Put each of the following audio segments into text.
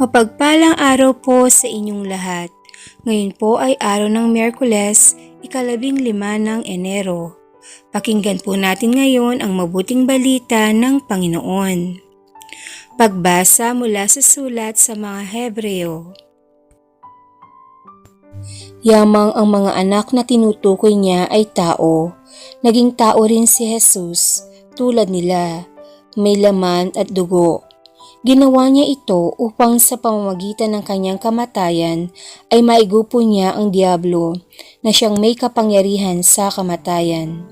Mapagpalang araw po sa inyong lahat. Ngayon po ay araw ng Miyerkules, ikalabing lima ng Enero. Pakinggan po natin ngayon ang mabuting balita ng Panginoon. Pagbasa mula sa sulat sa mga Hebreo. Yamang ang mga anak na tinutukoy niya ay tao. Naging tao rin si Jesus, tulad nila. May laman at dugo. Ginawa niya ito upang sa pamamagitan ng kanyang kamatayan ay maigupo niya ang Diablo na siyang may kapangyarihan sa kamatayan.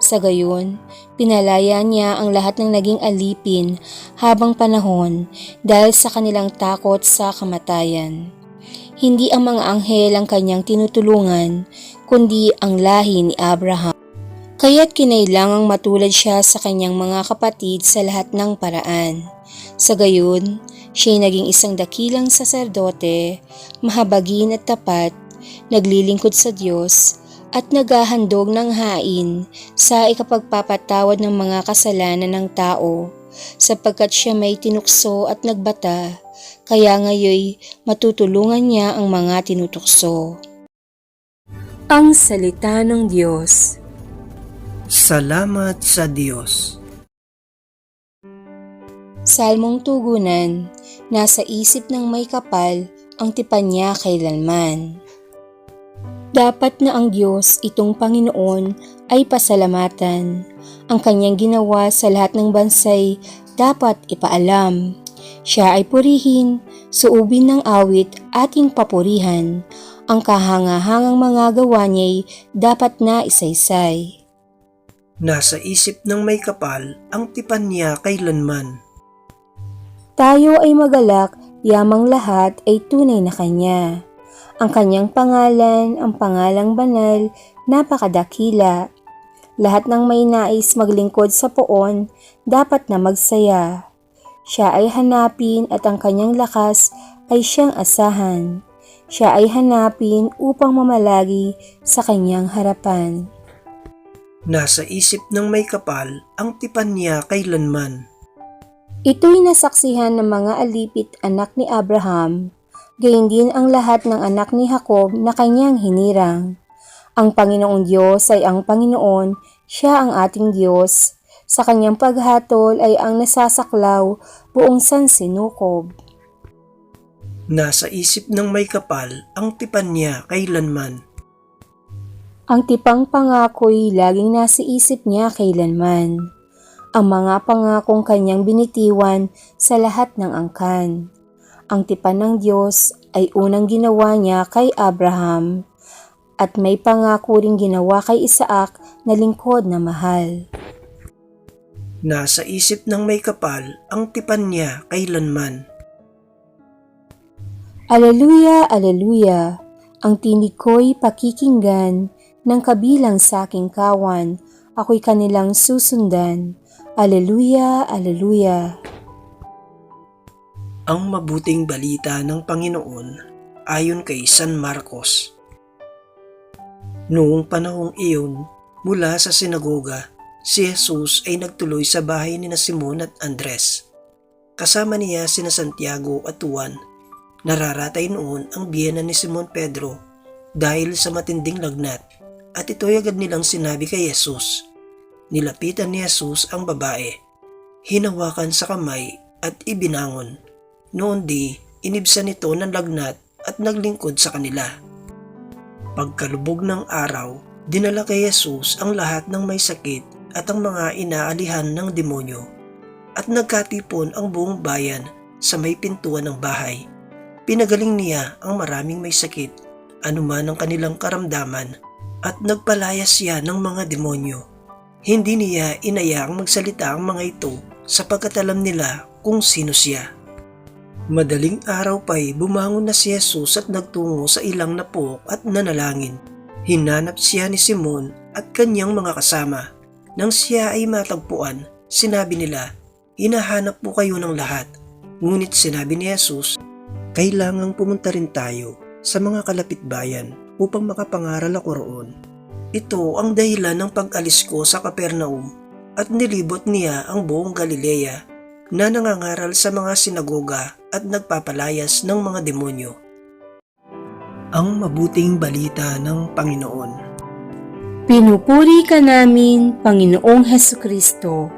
Sa gayon, pinalaya niya ang lahat ng naging alipin habang panahon dahil sa kanilang takot sa kamatayan. Hindi ang mga anghel ang kanyang tinutulungan, kundi ang lahi ni Abraham. Kaya't kinailangang matulad siya sa kanyang mga kapatid sa lahat ng paraan. Sa gayon, siya'y naging isang dakilang saserdote, mahabagin at tapat, naglilingkod sa Diyos, at naghahandog ng hain sa ikapagpapatawad ng mga kasalanan ng tao, sapagkat siya may tinukso at nagbata, kaya ngayoy matutulungan niya ang mga tinutukso. Ang Salita ng Diyos Salamat sa Diyos. Salmong Tugunan, nasa isip ng may kapal ang tipan niya kailanman. Dapat na ang Diyos itong Panginoon ay pasalamatan. Ang kanyang ginawa sa lahat ng bansay dapat ipaalam. Siya ay purihin, suubin ng awit ating papurihan. Ang kahangahangang mga gawa niya'y dapat na isaysay. Nasa isip ng may kapal ang tipan niya kailanman. Tayo ay magalak, yamang lahat ay tunay na kanya. Ang kanyang pangalan, ang pangalang banal, napakadakila. Lahat ng may nais maglingkod sa poon, dapat na magsaya. Siya ay hanapin at ang kanyang lakas ay siyang asahan. Siya ay hanapin upang mamalagi sa kanyang harapan. Nasa isip ng may kapal ang tipan niya kailanman. Ito'y nasaksihan ng mga alipit anak ni Abraham, gayon din ang lahat ng anak ni Jacob na kanyang hinirang. Ang Panginoong Diyos ay ang Panginoon, siya ang ating Diyos. Sa kanyang paghatol ay ang nasasaklaw buong sansinukob. Nasa isip ng may kapal ang tipan niya kailanman. Ang tipang pangako'y laging nasa isip niya kailanman. Ang mga pangakong kanyang binitiwan sa lahat ng angkan. Ang tipan ng Diyos ay unang ginawa niya kay Abraham at may pangako ring ginawa kay Isaac na lingkod na mahal. Nasa isip ng may kapal ang tipan niya kailanman. Aleluya, aleluya, ang tinig ko'y pakikinggan ng kabilang sa aking kawan, ako'y kanilang susundan. Aleluya, aleluya. Ang mabuting balita ng Panginoon ayon kay San Marcos. Noong panahong iyon, mula sa sinagoga, si Jesus ay nagtuloy sa bahay ni na Simon at Andres. Kasama niya sina Santiago at Juan. Nararatay noon ang biyena ni Simon Pedro dahil sa matinding lagnat at ito'y agad nilang sinabi kay Jesus. Nilapitan ni Jesus ang babae, hinawakan sa kamay at ibinangon. Noon di, inibsan nito ng lagnat at naglingkod sa kanila. Pagkalubog ng araw, dinala kay Jesus ang lahat ng may sakit at ang mga inaalihan ng demonyo at nagkatipon ang buong bayan sa may pintuan ng bahay. Pinagaling niya ang maraming may sakit, anuman ang kanilang karamdaman at nagpalaya siya ng mga demonyo. Hindi niya inayaang magsalita ang mga ito sapagkat alam nila kung sino siya. Madaling araw pa'y bumangon na si Jesus at nagtungo sa ilang napok at nanalangin. Hinanap siya ni Simon at kanyang mga kasama. Nang siya ay matagpuan, sinabi nila, Hinahanap po kayo ng lahat. Ngunit sinabi ni Jesus, Kailangang pumunta rin tayo sa mga kalapit bayan upang makapangaral ako roon. Ito ang dahilan ng pag-alis ko sa Kapernaum at nilibot niya ang buong Galilea na nangangaral sa mga sinagoga at nagpapalayas ng mga demonyo. Ang mabuting balita ng Panginoon. Pinupuri ka namin, Panginoong Heso Kristo.